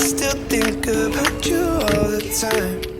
still think about you all the time.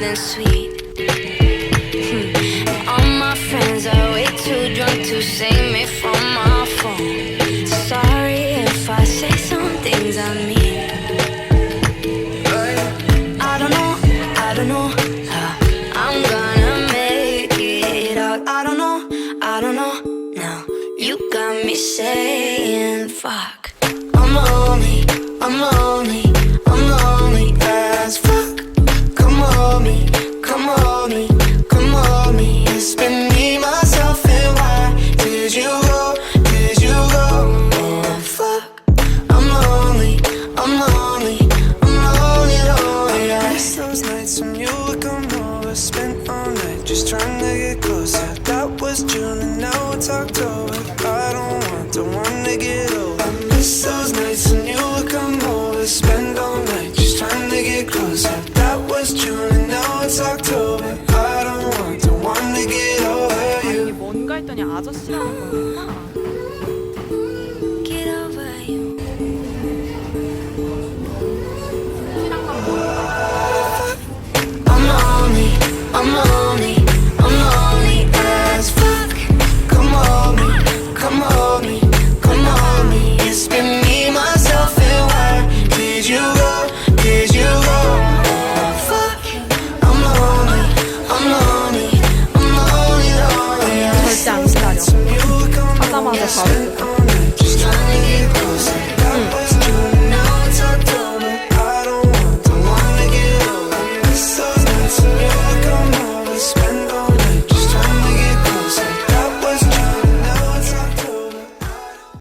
Than sweet. Hmm. And all my friends are way too drunk to save me from my phone. Sorry if I say some things I mean. I don't know, I don't know how I'm gonna make it out. I don't know, I don't know now. You got me saying fuck. I'm lonely, I'm lonely, It's been me, myself, and why did you go? Did you go? Oh fuck. I'm lonely, I'm lonely, I'm lonely, lonely. I miss those nights when you would come over, spent all night just trying to get closer. That was June and now it's October. I don't want, don't wanna get over. I miss those nights when you would come over, spend all night just trying to get closer. That was June 아저씨라는 거구나. 뭐 好